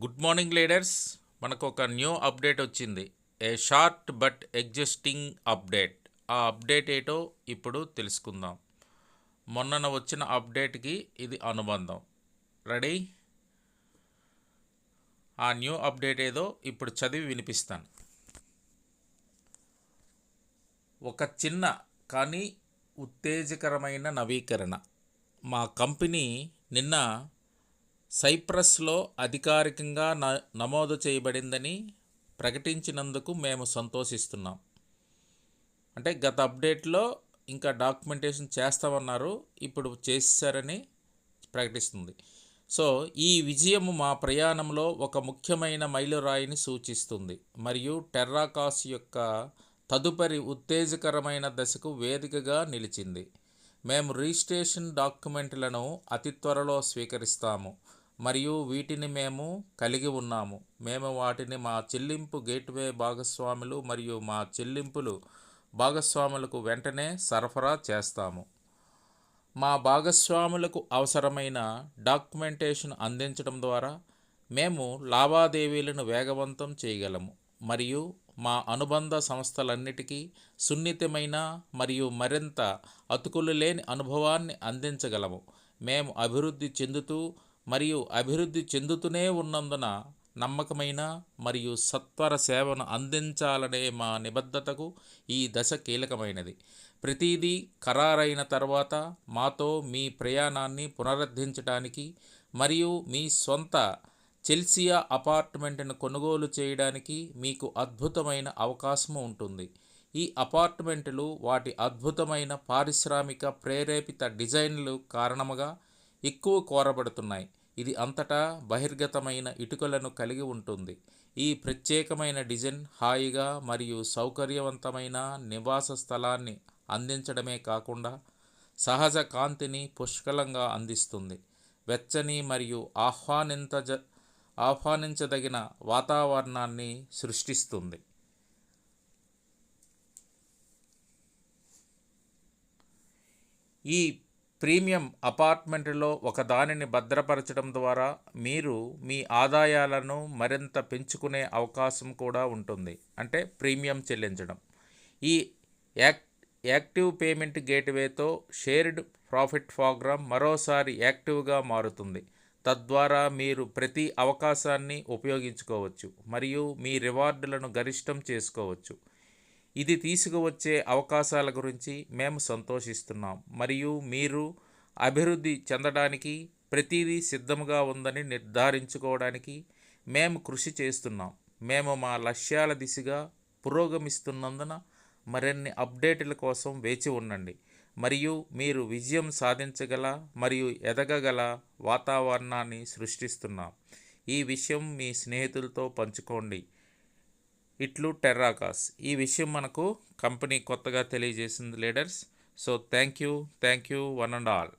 Good morning leaders. మనకు ఒక new update వచ్చింది. A short but existing update. ఆ అప్డేట్ ఏటో ఇప్పుడు తెలుసుకుందాం. మొన్నన వచ్చిన అప్డేట్కి ఇది అనుబంధం. రెడీ? ఆ న్యూ అప్డేట్ ఏదో ఇప్పుడు చదివి వినిపిస్తాను. ఒక చిన్న కానీ ఉత్తేజకరమైన నవీకరణ. మా కంపెనీ నిన్న సైప్రస్లో అధికారికంగా న నమోదు చేయబడిందని ప్రకటించినందుకు మేము సంతోషిస్తున్నాం. అంటే గత అప్డేట్లో ఇంకా డాక్యుమెంటేషన్ చేస్తామన్నారు ఇప్పుడు చేశారని ప్రకటిస్తుంది. సో ఈ విజయం మా ప్రయాణంలో ఒక ముఖ్యమైన మైలురాయిని సూచిస్తుంది. మరియు టెర్రాకాస్ యొక్క తదుపరి ఉత్తేజకరమైన దశకు వేదికగా నిలిచింది. మేము రిజిస్ట్రేషన్ డాక్యుమెంట్లను అతి త్వరలో స్వీకరిస్తాము. మరియు వీటిని మేము కలిగి ఉన్నాము. మేము వాటిని మా చెల్లింపు గేట్వే భాగస్వాములు మరియు మా చెల్లింపులు భాగస్వాములకు వెంటనే సరఫరా చేస్తాము. మా భాగస్వాములకు అవసరమైన డాక్యుమెంటేషన్ అందించడం ద్వారా మేము లావాదేవీలను వేగవంతం చేయగలము మరియు మా అనుబంధ సంస్థలన్నిటికీ సున్నితమైన మరియు మరింత అతుకులు లేని అనుభవాన్ని అందించగలము. మేము అభివృద్ధి చెందుతూ మరియు అభివృద్ధి చెందుతూనే ఉన్నందున నమ్మకమైన మరియు సత్వర సేవను అందించాలనే మా నిబద్ధతకు ఈ దశ కీలకమైనది. ప్రతిదీ ఖరారైన తర్వాత మాతో మీ ప్రయాణాన్ని పునరుద్ధరించడానికి మరియు మీ సొంత చెల్సియా అపార్ట్మెంట్ను కొనుగోలు చేయడానికి మీకు అద్భుతమైన అవకాశం ఉంటుంది. ఈ అపార్ట్మెంట్లు వాటి అద్భుతమైన పారిశ్రామిక ప్రేరేపిత డిజైన్లు కారణముగా ఎక్కువ కోరబడుతున్నాయి. ఇది అంతటా బహిర్గతమైన ఇటుకలను కలిగి ఉంటుంది. ఈ ప్రత్యేకమైన డిజైన్ హాయిగా మరియు సౌకర్యవంతమైన నివాస స్థలాన్ని అందించడమే కాకుండా సహజ కాంతిని పుష్కలంగా అందిస్తుంది. వెచ్చని మరియు ఆహ్వానించ ఆహ్వానించదగిన వాతావరణాన్ని సృష్టిస్తుంది. ఈ ప్రీమియం అపార్ట్మెంట్లో ఒకదానిని భద్రపరచడం ద్వారా మీరు మీ ఆదాయాలను మరింత పెంచుకునే అవకాశం కూడా ఉంటుంది. అంటే ప్రీమియం చెల్లించడం. ఈ యాక్ యాక్టివ్ పేమెంట్ గేట్వేతో షేర్డ్ ప్రాఫిట్ ప్రోగ్రామ్ మరోసారి యాక్టివ్గా మారుతుంది. తద్వారా మీరు ప్రతి అవకాశాన్ని ఉపయోగించుకోవచ్చు మరియు మీ రివార్డులను గరిష్టం చేసుకోవచ్చు. ఇది తీసుకువచ్చే అవకాశాల గురించి మేము సంతోషిస్తున్నాం. మరియు మీరు అభివృద్ధి చెందడానికి ప్రతిదీ సిద్ధంగా ఉందని నిర్ధారించుకోవడానికి మేము కృషి చేస్తున్నాం. మేము మా లక్ష్యాల దిశగా పురోగమిస్తున్నందున మరిన్ని అప్డేట్ల కోసం వేచి ఉండండి. మరియు మీరు విజయం సాధించగల మరియు ఎదగగల వాతావరణాన్ని సృష్టిస్తున్నాం. ఈ విషయం మీ స్నేహితులతో పంచుకోండి. ఇట్లు టెర్రాకాస్. ఈ విషయం మనకు కంపెనీ కొత్తగా తెలియజేసింది leaders. So thank you thank you one and all.